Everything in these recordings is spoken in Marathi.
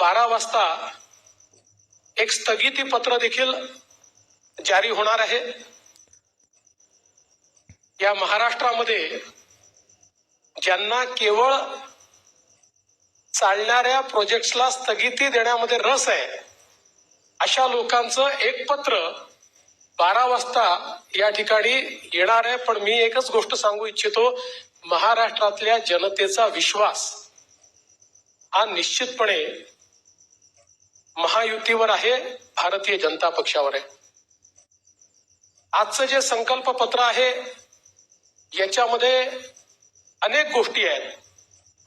बारा वाजता एक स्थगिती पत्र देखील जारी होणार आहे. या महाराष्ट्रामध्ये ज्यांना केवळ चालणाऱ्या प्रोजेक्ट्सला स्थगिती देण्यामध्ये रस आहे अशा लोकांचं एक पत्र बारा वाजता या ठिकाणी येणार आहे. पण मी एकच गोष्ट सांगू इच्छितो महाराष्ट्रातल्या जनतेचा विश्वास हा निश्चितपणे महायुतीवर आहे भारतीय जनता पक्षावर आहे. आजचं जे संकल्प पत्र आहे याच्यामध्ये अनेक गोष्टी आहेत.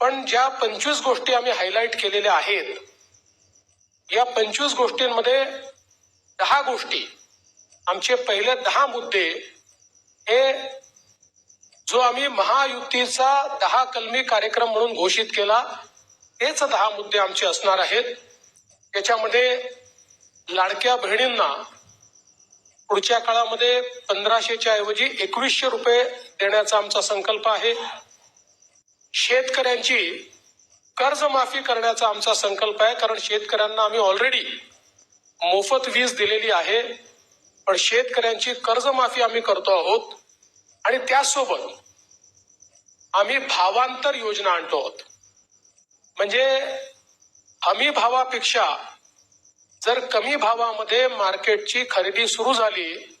पण ज्या पंचवीस गोष्टी आम्ही हायलाईट केलेल्या आहेत या पंचवीस गोष्टींमध्ये दहा गोष्टी आमचे पहिले दहा मुद्दे हे जो आम्ही महायुतीचा दहा कलमी कार्यक्रम म्हणून घोषित केला तेच दहा मुद्दे आमचे असणार आहेत. याच्यामध्ये लाडक्या बहिणींना पुढच्या काळामध्ये पंधराशेच्या ऐवजी एकवीसशे रुपये देण्याचा आमचा संकल्प आहे. शेतकऱ्यांची कर्जमाफी करण्याचा आमचा संकल्प आहे. कारण शेतकऱ्यांना आम्ही ऑलरेडी मोफत वीज दिलेली आहे. पण शेतकऱ्यांची कर्जमाफी आम्ही करतो आहोत. आणि त्याचसोबत आम्ही भावांतर योजना आणतो आहोत. म्हणजे हमी भावापेक्षा जर कमी भावामध्ये मार्केटची खरेदी सुरू झाली